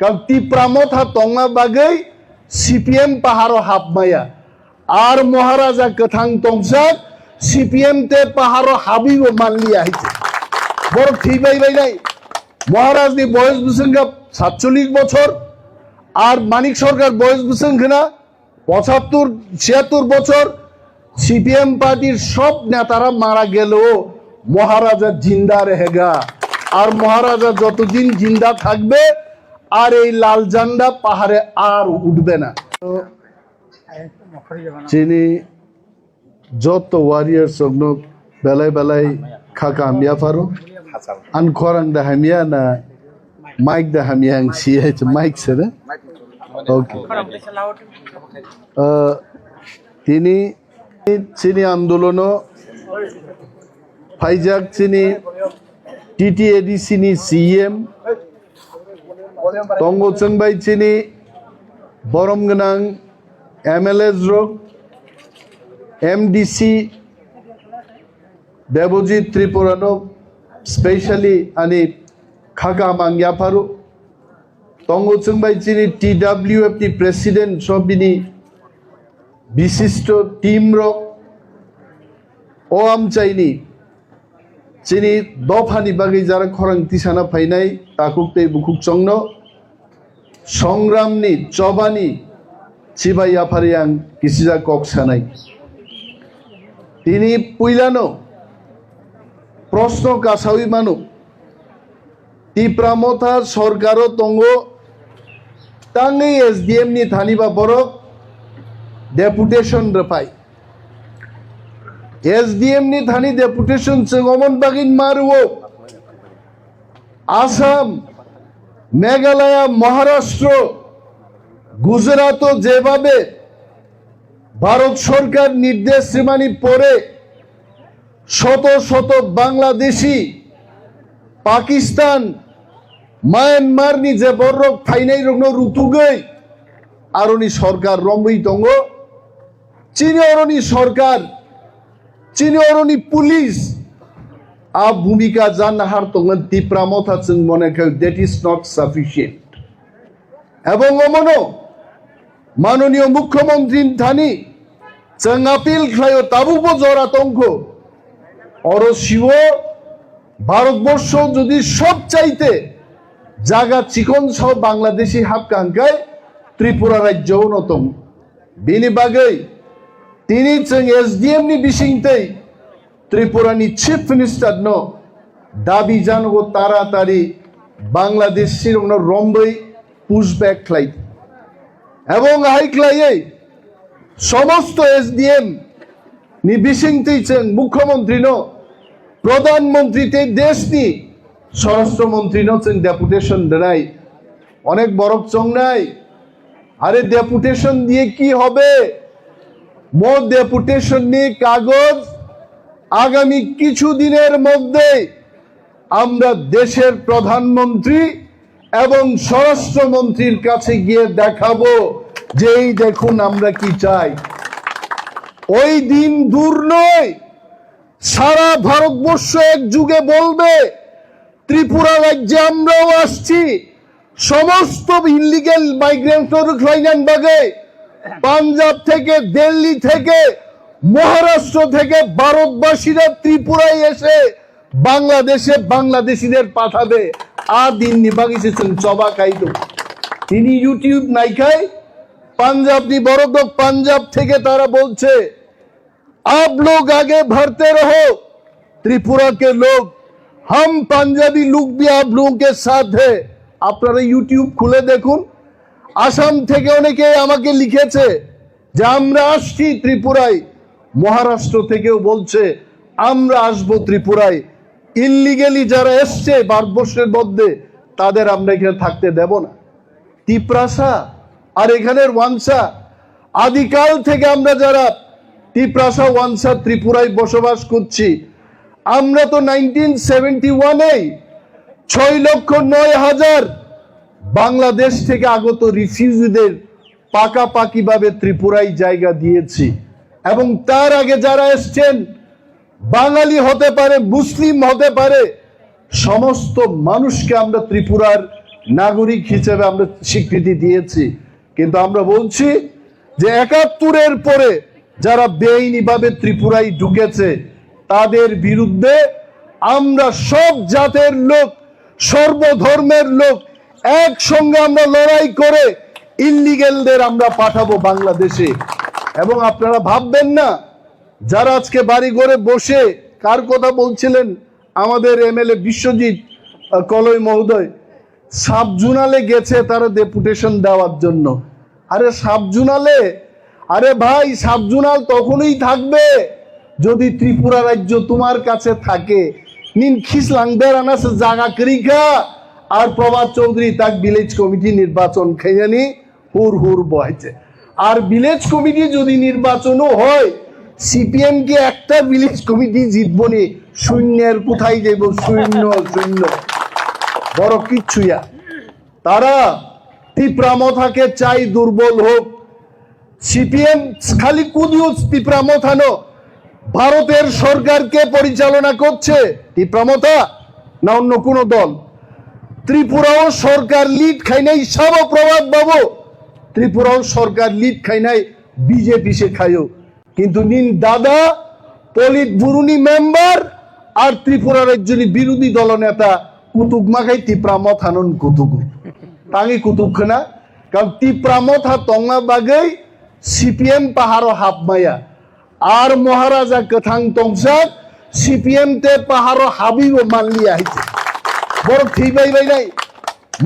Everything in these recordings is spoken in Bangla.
কারণ তিপ্রামত হা তংমা বাগৈ সিপিএম পাহাড় হাবমায়া আর মহারাজা কথাং তংসাক সিপিএম তে পাহাড় হাবিব মানলি আইছে বড় ঠিক বাই বাই নাই মহারাজ নি বয়স বুঝছেন সাতচল্লিশ বছর আর মানিক সরকার বয়স কিনা পঁচাত্তর ছিয়াত্তর বছর সিপিএম পার্টির সব নেতারা মারা গেলেও মহারাজা জিন্দা রেহেগা আর মহারাজা যতদিন জিন্দা থাকবে আর এই লাল জান্ডা পাহাড়ে আর উঠবে না। চিনি যত ওয়ারিয়ার সগ্ন বেলায় বেলায় খাকা হামিয়া ফারো আন খরাং দা হামিয়া না মাইক দা হামিয়া আং সিয়া মাইক সেরে ওকে তিনি চিনি আন্দোলন ফাইজাক চিনি টিটিএডি চিনি সিএম বাই চিনি, বরম গোনাं, এমএলএস রোগ, এমডিসি, দেবজিৎ ত্রিপুরানো, স্পেশালি আনি খাকা মাংয়াফারু বাই চিনি টিডাব্লিউএফ টি প্রেসিডেন্ট সবিনি বিশিষ্ট টিম রক ও আমচাইনি চিনি দফানি বাগै যারা খরাং তিসানা ফাইনাই তাকুকতে বুকুক চংন। সংগ্রামনি চবানি চিবাই আফারিয়াং কিসিজা কক সানাই তিনি পুইলানো, প্রশ্ন কাসাউই মানু। তিপ্রামথা সরকারও তঙ্গ তাঙ্গै এসডিএম নি থানিবা বরক ডেপুটেশন রপাই। এসডিএম নি থানি ডেপুটেশন চেঙ্গমন বাগিন মারুও। আসাম মেঘালয়, মহারাষ্ট্র গুজরাটও যেভাবে ভারত সরকার নির্দেশ শ্রীমানি পরে শত শত বাংলাদেশি, পাকিস্তান, মায়ানমার নি যে বর্রক ফাইনাই রগ্ন রুতুগৈ আরনি সরকার রম্বই তঙ্গ। চীনে অরণি সরকার চীনে অরণি পুলিশ আ ভূমিকা জানাহার তঙ্গন তিপ্রামত আছেন মনে কেউ দ্যাট ইজ নট সাফিসিয়েন্ট এবং অমনো মাননীয় মুখ্যমন্ত্রী থানি जों আপিল খায় তাবুবো জরা তঙ্ক অরশিও ভারতবর্ষ যদি সব চাইতে জাগা চিকন সহ বাংলাদেশি হাফ কাঙ্কায় ত্রিপুরা রাজ্য অন্যতম বিনি বাগৈ তিনি जों এসডিএম নি বিসিংতেই ত্রিপুরানি চিফ ন। দাবি জানগো তাড়াতাড়ি বাংলাদেশ সিরং রম্বই পুশব্যাক খ্লাই এবং হাইক্লাইয়ে সমস্ত এসডিএম নি বিসিংতেই जों মুখ্যমন্ত্রী, ন। প্রধানমন্ত্রী তে দেশ নি, স্বরাষ্ট্রমন্ত্রী ন जों ডেপুটেশন দেনাই। অনেক বরফ চং নাই। আরে ডেপুটেশন দিয়ে কি হবে? মো ডেপুটেশন নিয়ে কাগজ আগামী কিছু দিনের মধ্যে আমরা দেশের প্রধানমন্ত্রী এবং স্বরাষ্ট্রমন্ত্রীর কাছে গিয়ে দেখাবো যে এই দেখুন আমরা কি চাই। ওই দিন দূর নয়, সারা ভারতবর্ষ এক যুগে বলবে, ত্রিপুরা রাজ্যে আমরাও আসছি। সমস্ত ইলিগেল মাইগ্রেন্ট বাগে পাঞ্জাব থেকে, দিল্লি থেকে মহারাষ্ট্র থেকে ভারতবাসীরা ত্রিপুরায় এসে বাংলাদেশে বাংলাদেশিদের পাঠাবে। আর দিন নিবাগিছেন চবা খাইত তিনি ইউটিউব নাইকায় পাঞ্জাব দি বড় লোক পাঞ্জাব থেকে তারা বলছে, আপ লোক আগে ভরতে রহো ত্রিপুরা কে লোক। হাম পাঞ্জাবি লুক বি আপ লোকের কে সাথে আপনারা ইউটিউব খুলে দেখুন। আসাম থেকে অনেকে আমাকে লিখেছে যে, আমরা আসছি ত্রিপুরায়। মহারাষ্ট্র থেকেও বলছে, আমরা আসব ত্রিপুরায়। ইললিগেলি যারা এসছে ভারতবর্ষের মধ্যে, তাদের আমরা এখানে থাকতে দেব না। তিপ্রাসা আর এখানের ওয়াংসা আদিকাল থেকে আমরা যারা তিপ্রাসা ওয়াংসা ত্রিপুরায় বসবাস করছি, আমরা তো নাইনটিন সেভেন্টি ওয়ানে ছয় লক্ষ নয় হাজার বাংলাদেশ থেকে আগত রিফিউজিদের পাকাপাকি ভাবে ত্রিপুরায় জায়গা দিয়েছি। এবং তার আগে যারা এসছেন, বাঙালি হতে পারে, মুসলিম হতে পারে, সমস্ত মানুষকে আমরা ত্রিপুরার নাগরিক হিসেবে আমরা স্বীকৃতি দিয়েছি। কিন্তু আমরা বলছি যে একাত্তরের পরে যারা বেআইনিভাবে ত্রিপুরায় ঢুকেছে, তাদের বিরুদ্ধে আমরা সব জাতের লোক, সর্বধর্মের লোক একসঙ্গে আমরা লড়াই করে ইল্লিগেলদের আমরা পাঠাবো বাংলাদেশে। এবং আপনারা ভাববেন না, যারা আজকে বাড়ি ঘরে বসে কার কথা বলছিলেন আমাদের এমএলএ বিশ্বজিৎ কলই মহোদয় সাবজুনালে গেছে তারা ডেপুটেশন দেওয়ার জন্য। আরে সাবজুনালে আরে ভাই সাবজুনাল তখনই থাকবে যদি ত্রিপুরা রাজ্য তোমার কাছে থাকে। নিন খিসলাং বেড়ানাছে জাগা করিকা। আর প্রভাত চৌধুরী তাক ভিলেজ কমিটি নির্বাচন খেয়ানি হুর হুর বয়ছে। আর ভিলেজ কমিটি যদি নির্বাচনও হয় সিপিএম কে একটা ভিলেজ কমিটি জিতবো নি। শূন্যের কোথায় যাইব শূন্য শূন্য বড় কিচ্ছুইয়া তারা তিপ্রামথাকে চাই দুর্বল হোক। সিপিএম খালি কুদিও তিপ্রামথানো। ভারতের সরকারকে পরিচালনা করছে তিপ্রামথা না অন্য কোনো দল? ত্রিপুরাও সরকার লিড খাই নাই সব প্রভাব বাবু। ত্রিপুরাও সরকার লিড খাই নাই, বিজেপি সে খাইও কিন্তু নিন দাদা, পলিট বুরুনি মেম্বার আর ত্রিপুরা রাজ্যের বিরোধী দলনেতা কুতুক মাখাই তিপ্রামত হানন কুতুক তাঙি কুতুক খানা, কারণ তিপ্রামত হা তঙ্গা বাগৈ সিপিএম পাহাড় হাপ মায়া। আর মহারাজা কথাং তংসাক সিপিএম তে পাহাড় হাবিব মানলি আইছে বড় ঠিক ভাই ভাই নাই।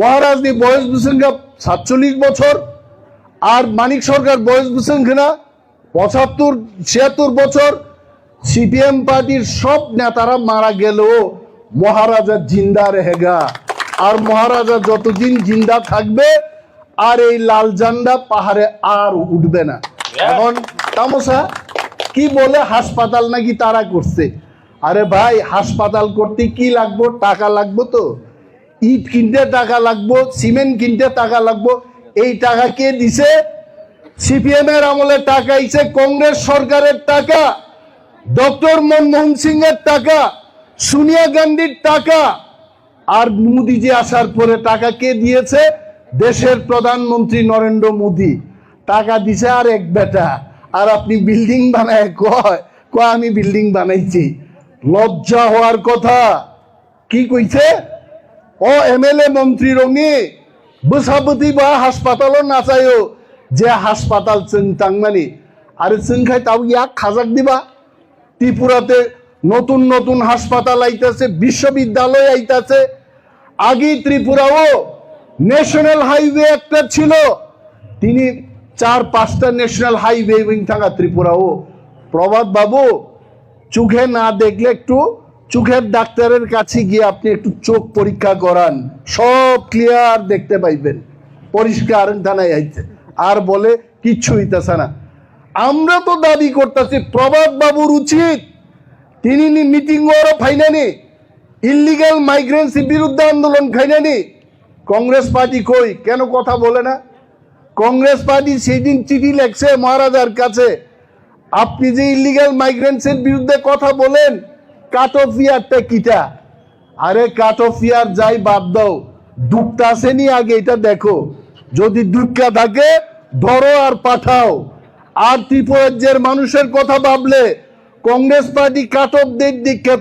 মহারাজ নি বয়স বুঝছেন সাতচল্লিশ বছর আর মানিক সরকার বয়স বুঝছেন কিনা পঁচাত্তর ছিয়াত্তর বছর সিপিএম পার্টির সব নেতারা মারা গেলেও মহারাজা জিন্দা রেহেগা। আর মহারাজা যতদিন জিন্দা থাকবে আর এই লাল জান্ডা পাহাড়ে আর উঠবে না। এখন তামসা কি বলে হাসপাতাল নাকি তারা করছে? আরে ভাই হাসপাতাল করতে কি লাগবো? টাকা লাগবো তো। ইট কিনতে টাকা লাগবো সিমেন্ট কিনতে টাকা লাগবো। এই টাকা কে দিছে? সিপিএম এর আমলে টাকা আইছে, কংগ্রেস সরকারের টাকা, ডক্টর মনমোহন সিং এর টাকা, সোনিয়া গান্ধীর টাকা, আর মোদিজি আসার পরে টাকা কে দিয়েছে? দেশের প্রধানমন্ত্রী নরেন্দ্র মোদী। টাকা দিছে আর এক বেটা। আর আপনি বিল্ডিং বানায় কয়? কয়, আমি বিল্ডিং বানাইছি। লজ্জা হওয়ার কথা। কি কইছে? ও এমএলএ মন্ত্রী রঙে বসাবতী বা হাসপাতালও না চাইও যে হাসপাতাল চিং তাংমানি। আরে চিং খাই তাও ইয়াক খাজাক দিবা। ত্রিপুরাতে নতুন নতুন হাসপাতাল আইতাছে, বিশ্ববিদ্যালয় আইতাছে। আগে ত্রিপুরাও ন্যাশনাল হাইওয়ে একটা ছিল। তিনি, চার, পাঁচটা ন্যাশনাল হাইওয়ে থাকা ত্রিপুরাও প্রভাত বাবু, চোখে না দেখলে একটু চোখের ডাক্তারের কাছে গিয়ে আপনি একটু চোখ পরীক্ষা করান, সব ক্লিয়ার দেখতে পাইবেন। পরিষ্কার থানায় আইছে আর বলে কিচ্ছু হইতেছে না। আমরা তো দাবি করতেছি, প্রভাত বাবুর উচিত। তিনি মিটিং ওরও ফাইনানি ইলিগাল মাইগ্রেন্সি বিরুদ্ধে আন্দোলন খাইনানি কংগ্রেস পার্টি কই? কেন কথা বলে না? কংগ্রেস পার্টি সেই দিন চিঠি লেখছে মহারাজার কাছে। আপনি যে ইলিগাল মাইগ্রেন্টসের বিরুদ্ধে কথা বলেন কাট অফ ইয়ারটা কিটা আরে কাট অফ ইয়ার যাই বাদ দাও। দুঃখটা আসেনি আগে, এটা দেখো। যদি দুঃখটা থাকে, ধরো আর পাঠাও। আর ত্রিপুরাজ্যের মানুষের কথা ভাবলে, কংগ্রেস পার্টি কাট অফ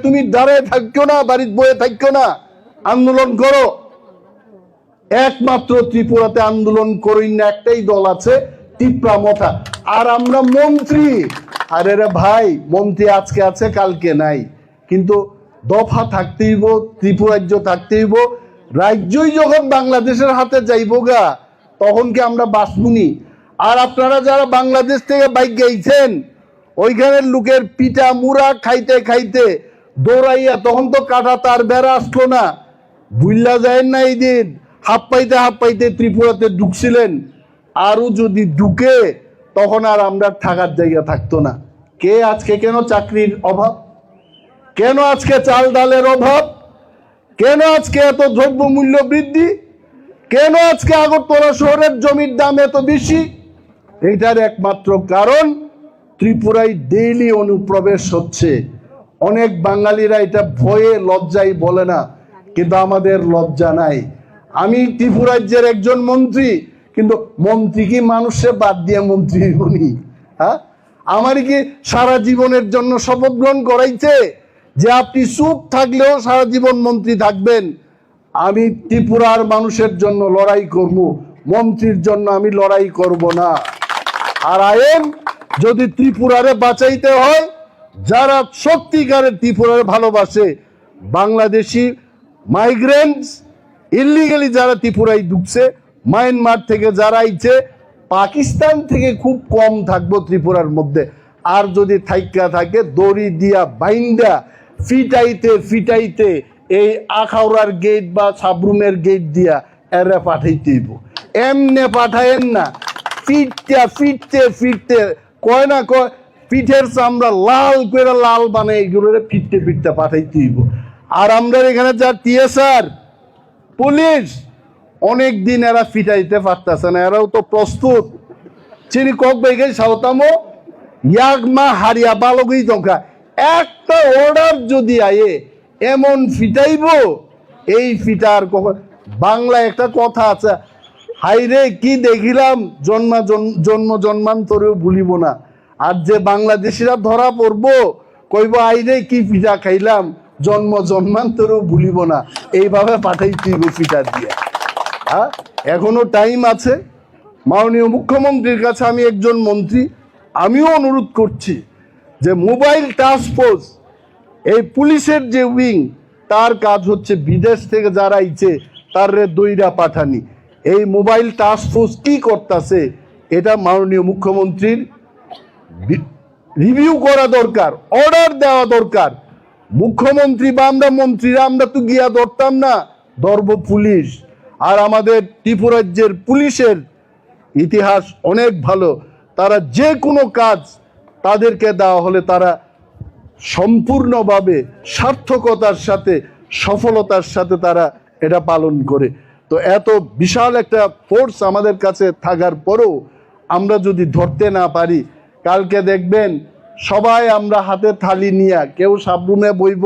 তুমি দাঁড়ায় থাকছো না, বাড়ির বয়ে থাকছো না। আন্দোলন করো। একমাত্র ত্রিপুরাতে আন্দোলন করেন না, একটাই দল আছে, টিপ্রা মথা আর আমরা মন্ত্রী। আরে রে ভাই, মন্ত্রী আজকে আছে, কালকে নাই। কিন্তু দফা থাকতেইব ত্রিপুরাজ্য থাকতেইব রাজ্যই যখন বাংলাদেশের হাতে যাইব গা, তখন কি আমরা বাঁচবুনি? আর আপনারা যারা বাংলাদেশ থেকে বাইক গেছেন ওইখানের লোকের পিঠা মুড়া খাইতে খাইতে দৌড়াইয়া তখন তো কাটা তার বেড়া আসলো না। বুল্লা যায় না এই দিন। হাফ পাইতে হাফ পাইতে ত্রিপুরাতে ঢুকছিলেন। আরও যদি ঢুকে, তখন আর আমরা থাকার জায়গা থাকতো না। কে আজকে কেন চাকরির অভাব? কেন আজকে চাল ডালের অভাব? কেন আজকে এত দ্রব্য মূল্য বৃদ্ধি? কেন আজকে আগরতলা শহরের জমির দাম এত বেশি? এটার একমাত্র কারণ, ত্রিপুরায় ডেইলি অনুপ্রবেশ হচ্ছে। অনেক বাঙালিরা এটা ভয়ে লজ্জাই বলে না, কিন্তু আমাদের লজ্জা নাই। আমি ত্রিপুরাজ্যের একজন মন্ত্রী, কিন্তু মন্ত্রী কি মানুষে বাদ দিয়ে মন্ত্রী উনি? হ্যাঁ? আমার কি সারা জীবনের জন্য শপথ গ্রহণ করাইছে? যে আপনি চুপ থাকলেও সারা জীবন মন্ত্রী থাকবেন, আমি ত্রিপুরার মানুষের জন্য লড়াই করব, মন্ত্রীর জন্য আমি লড়াই করব না। আর আইন যদি ত্রিপুরারে বাঁচাইতে হয়, যারা সত্যিকারের ত্রিপুরারে ভালোবাসে, বাংলাদেশি মাইগ্রেন্টস ইলিগালি যারা ত্রিপুরায় ঢুকছে মায়ানমার থেকে যারা আইছে, পাকিস্তান থেকে খুব কম থাকব ত্রিপুরার মধ্যে। আর যদি থাইকা থাকে, দড়ি দিয়া বাইন্দা ফিটাইতে ফিটাইতে এই আখাউড়ার গেট বা সাবরুমের গেট দিয়া এরা পাঠাইতে হইব এমনে পাঠায়েন না। ফিটতে ফিটতে ফিটতে কয় না কয় পিঠের চামড়া লাল করে লাল বানাই এগুলো ফিটতে ফিটতে পাঠাইতে হইব আর আমরা এখানে যা টিএসআর, পুলিশ অনেক দিন এরা ফিটাইতে পারতেছে না, এরাও তো প্রস্তুত। চিনি কক বেগে সাউতামো ইয়াক মা হারিয়া বালগই দঙ্কা একটা অর্ডার যদি আয়ে, এমন ফিটাইব? এই ফিটার কখন বাংলা একটা কথা আছে হাইরে কি দেখিলাম? জন্মা, জন- জন্ম, জন্মান্তরেও ভুলিব না। আর যে বাংলাদেশিরা ধরা পড়ব, কইব, আইরে, কি পিঠা খাইলাম? জন্ম, জন্মান্তরেও ভুলিব না। এইভাবে পাঠাই তুইব পিঠা দিয়ে। হ্যাঁ এখনও টাইম আছে। মাননীয় মুখ্যমন্ত্রীর কাছে আমি একজন মন্ত্রী, আমিও অনুরোধ করছি। যে মোবাইল টাস্ক ফোর্স, এই পুলিশের যে উইং, তার কাজ হচ্ছে বিদেশ থেকে যারা ইচ্ছে তার দইরা পাঠানি। এই মোবাইল টাস্ক ফোর্স কি করতেছে, এটা মাননীয় মুখ্যমন্ত্রীর রিভিউ করা দরকার, অর্ডার দেওয়া দরকার। মুখ্যমন্ত্রী বা আমরা মন্ত্রীরা, আমরা তো গিয়া ধরতাম না, ধরব পুলিশ। আর আমাদের ত্রিপুরাজ্যের পুলিশের ইতিহাস অনেক ভালো, তারা যে কোনো কাজ তাদেরকে দেওয়া হলে তারা সম্পূর্ণভাবে সার্থকতার সাথে, সফলতার সাথে তারা এটা পালন করে। তো এত বিশাল একটা ফোর্স আমাদের কাছে থাকার পরেও আমরা যদি ধরতে না পারি, কালকে দেখবেন সবাই আমরা হাতে থালি নিয়ে কেউ সাবরুমে বইব,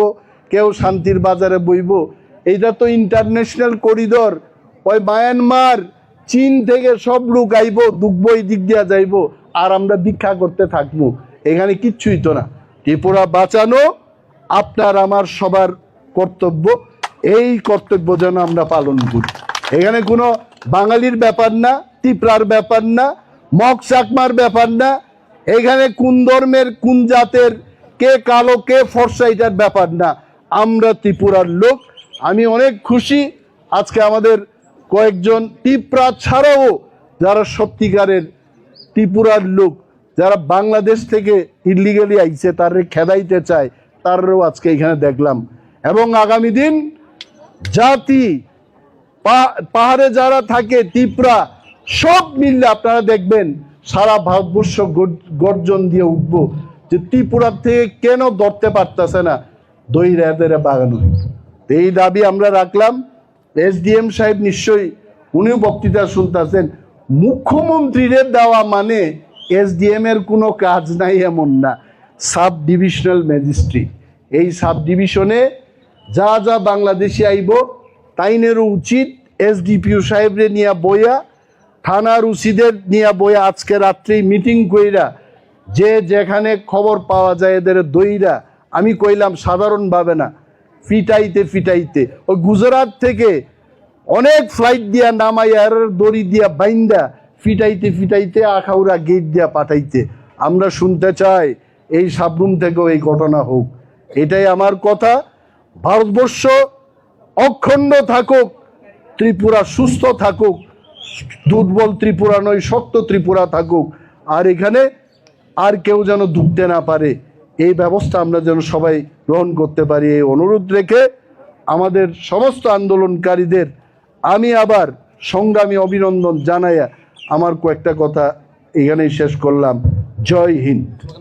কেউ শান্তির বাজারে বইব। এইটা তো ইন্টারন্যাশনাল করিডর ওই মায়ানমার, চীন থেকে সব লোক আইব দুঃখ এই দিক দিয়া যাইব। আর আমরা ভিক্ষা করতে থাকব। এখানে কিচ্ছুই তো না। ত্রিপুরা বাঁচানো আপনার আমার সবার কর্তব্য। এই কর্তব্য যেন আমরা পালন করি। এখানে কোনো বাঙালির ব্যাপার না, ত্রিপুরার ব্যাপার না, মগ চাকমার ব্যাপার না। এখানে কোন ধর্মের, কোন জাতের, কে কালো, কে ফর্সা, এটার ব্যাপার না। আমরা ত্রিপুরার লোক। আমি অনেক খুশি আজকে আমাদের কয়েকজন ত্রিপুরা ছাড়াও যারা সত্যিকারের ত্রিপুরার লোক যারা বাংলাদেশ থেকে ইলিগালি আইছে, তার খেদাইতে চায়, তারও আজকে এখানে দেখলাম। এবং আগামী দিন জাতি পাহাড়ে যারা থাকে ত্রিপুরা, সব মিললে আপনারা দেখবেন, সারা ভারতবর্ষ গর্জন দিয়ে উঠবো যে ত্রিপুরার থেকে কেন ধরতে পারতেছে না দই রেদের বাগানো এই দাবি আমরা রাখলাম। এস এসডিএম সাহেব নিশ্চয়ই উনিও বক্তৃতা শুনতেছেন। মুখ্যমন্ত্রীদের দেওয়া মানে এসডিএম এর কোনো কাজ নাই এমন না। Sub divisional magistrate. এই সাব ডিভিশনে যা যা বাংলাদেশে আইব তাইনেরও উচিত এসডিপিও সাহেবরে নিয়ে বইয়া, থানার উচিদের নিয়ে বইয়া আজকে রাত্রেই মিটিং কইরা, যে যেখানে খবর পাওয়া যায় এদের দইরা, আমি কইলাম সাধারণভাবে না, ফিটাইতে ফিটাইতে। ওই গুজরাট থেকে অনেক ফ্লাইট দিয়া নামাইয়া, আর দড়ি দিয়া বাইন্দা, ফিটাইতে ফিটাইতে আখাউড়া গেট দিয়া পাঠাইতে। আমরা শুনতে চাই এই সাবরুম থেকেও এই ঘটনা হোক। এটাই আমার কথা। ভারতবর্ষ অখণ্ড থাকুক, ত্রিপুরা সুস্থ থাকুক, দুর্বল ত্রিপুরা নয়, শক্ত ত্রিপুরা থাকুক। আর এখানে আর কেউ যেন ঢুকতে না পারে, এই ব্যবস্থা আমরা যেন সবাই গ্রহণ করতে পারি। এই অনুরোধ রেখে আমাদের সমস্ত আন্দোলনকারীদের আমি আবার সংগ্রামী অভিনন্দন জানাইয়া আমার কয়েকটা কথা এখানেই শেষ করলাম। জয় হিন্দ।